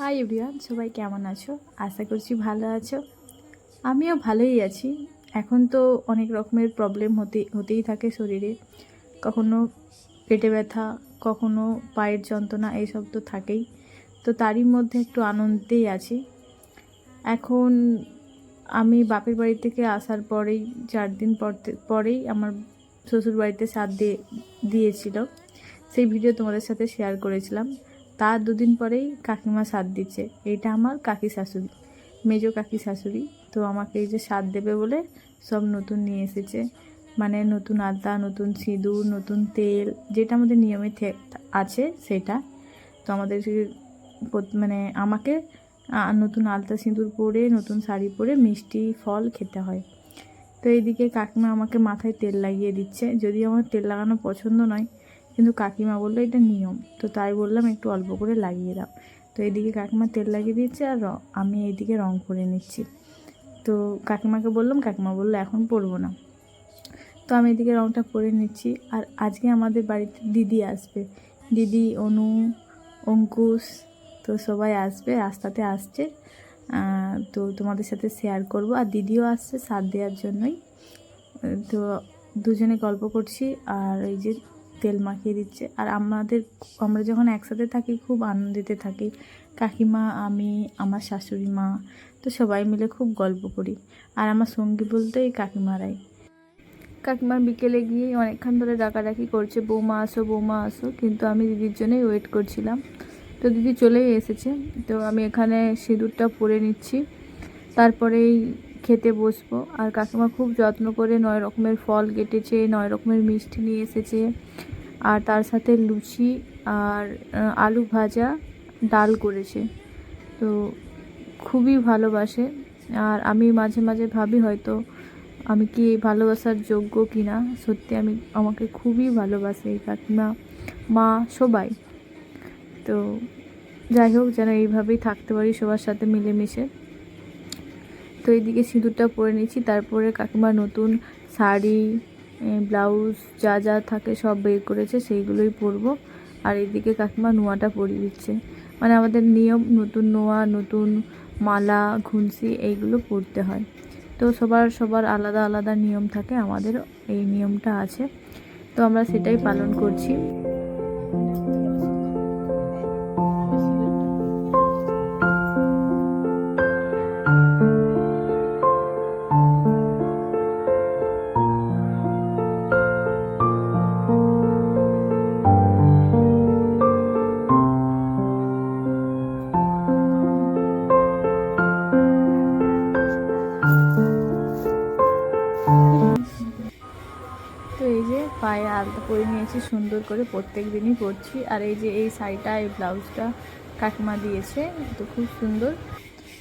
Hi everyone, সবাই কেমন আছো? আশা করছি ভালো আছো। আমিও ভালোই আছি। এখন তো অনেক রকমের প্রবলেম হতে, হতেই থাকে শরীরে। কখনো পেটে ব্যথা, কখনো পায়ের যন্ত্রণা এইসব তো থাকেই। তো তারই মধ্যে একটু আনন্দেই আছি। এখন আমি বাপের বাড়ি থেকে আসার পরেই, চার দিন পর পরেই আমার শ্বশুর বাড়িতে সাথ দিয়ে, দিয়েছিল। সেই ভিডিও তোমাদের সাথে শেয়ার করেছিলাম। তার দুদিন পরেই কাকিমা সাথ দিচ্ছে। এইটা আমার কাকি শাশুড়ি, মেজো কাকি শাশুড়ি। তো আমাকে এই যে সাথ দেবে বলে সব নতুন নিয়ে এসেছে। মানে নতুন আলতা, নতুন সিঁদুর, নতুন তেল, যেটা আমাদের নিয়মে আছে সেটা। তো আমাদের মানে আমাকে নতুন আলতা সিঁদুর পরে, নতুন শাড়ি পরে মিষ্টি ফল খেতে হয়। তো এইদিকে কাকিমা আমাকে মাথায় তেল লাগিয়ে দিচ্ছে। যদি আমার তেল লাগানো পছন্দ নয় কিন্তু কাকিমা বলল, এটা নিয়ম। তো তাই বললাম, একটু অল্প করে লাগিয়ে দাও। তো এদিকে কাকিমা তেল লাগিয়ে দিয়েছে আর আমি এইদিকে রং করে নিচ্ছি। তো কাকিমাকে বললাম, কাকিমা বলল, এখন পরবো না। তো আমি এদিকে রংটা করে নিচ্ছি। আর আজকে আমাদের বাড়িতে দিদি আসবে। দিদি, অনু, অঙ্কুশ তো সবাই আসবে, রাস্তাতে আসছে। তো তোমাদের সাথে শেয়ার করব। আর দিদিও আসছে সাথ দেওয়ার জন্যই। তো দুজনে গল্প করছি। আর এই যে তেল মাখিয়ে দিচ্ছে। আর আমাদের, আমরা যখন একসাথে থাকি, খুব আনন্দিতে থাকি। কাকিমা, আমি, আমার শাশুড়ি মা, তো সবাই মিলে খুব গল্প করি। আর আমার সঙ্গী বলতে এই কাকিমারাই। কাকিমা বিকেলে গিয়ে অনেকক্ষণ ধরে ডাকাডাকি করছে, বৌমা আসো বৌমা আসো। কিন্তু আমি দিদির জন্যই ওয়েট করছিলাম। তো দিদি চলেই এসেছে। তো আমি এখানে সিঁদুরটা পরে নিচ্ছি। তারপরেই খেতে বসবো। আর কাকিমা খুব যত্ন করে নয় রকমের ফল কেটেছে, নয় রকমের মিষ্টি নিয়ে এসেছে। আর তার সাথে লুচি আর আলু ভাজা, ডাল করেছে। তো খুবই ভালোবাসে। আর আমি মাঝে মাঝে ভাবি হয়তো আমি কি এই ভালোবাসার যোগ্য কি না সত্যি আমি, আমাকে খুবই ভালোবাসে এই কাকিমা, মা, সবাই। তো যাই হোক, যেন এইভাবেই থাকতে পারি, সবার সাথে মিলেমিশে। তো এইদিকে সিঁদুরটা পরে নিচ্ছি তারপরে কাকিমা নতুন শাড়ি ব্লাউজ যা যা থাকে সব বের করেছে, সেইগুলোই পরবো। আর এইদিকে কাকিমা নোয়াটা পরিয়ে দিচ্ছে। মানে আমাদের নিয়ম, নতুন নোয়া, নতুন মালা, ঘুনসি এইগুলো পরতে হয়। তো সবার সবার আলাদা আলাদা নিয়ম থাকে। আমাদের এই নিয়মটা আছে। তো আমরা সেটাই পালন করছি। পায়ে আলতা পরে নিয়েছি, সুন্দর করে প্রত্যেক দিনই পরছি। আর এই যে এই শাড়িটা, এই ব্লাউজটা কাকিমা দিয়েছে, তো খুব সুন্দর।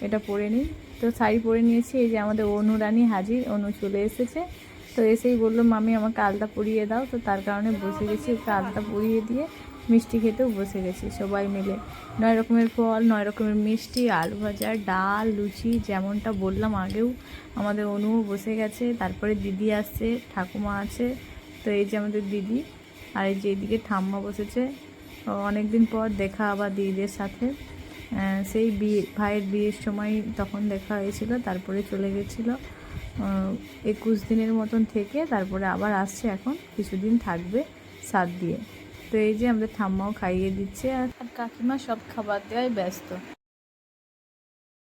এটা পরে নিই। তো শাড়ি পরে নিয়েছি, এই যে আমাদের অনুরানী হাজির, অনু চলে এসেছে। তো এসেই বলল, মামি, আমাকে আলতা পরিয়ে দাও। তো তার কারণে বসে গেছি, ওকে আলতা পরিয়ে দিয়ে মিষ্টি খেতেও বসে গেছি সবাই মিলে। নয় রকমের ফল, নয় রকমের মিষ্টি, আলু ভাজা, ডাল, লুচি, যেমনটা বললাম আগেও। আমাদের অনুও বসে গেছে, তারপরে দিদি আসছে, ঠাকুমা আছে তো এই যে আমাদের দিদি আর এই যে এদিকে ঠাম্মা বসেছে অনেক দিন পর দেখা আবার দিদিদের সাথে। সেই বিয়ে ভাইয়ের বিয়ের সময় তখন দেখা হয়েছিল, তারপরে চলে গেছিল। একুশ দিনের মতন থেকে তারপরে আবার আসছে এখন, কিছুদিন থাকবে সাত দিয়ে। তো এই যে আমাদের ঠাম্মাও খাইয়ে দিচ্ছে আর কাকিমা সব খাবার দেওয়ায় ব্যস্ত।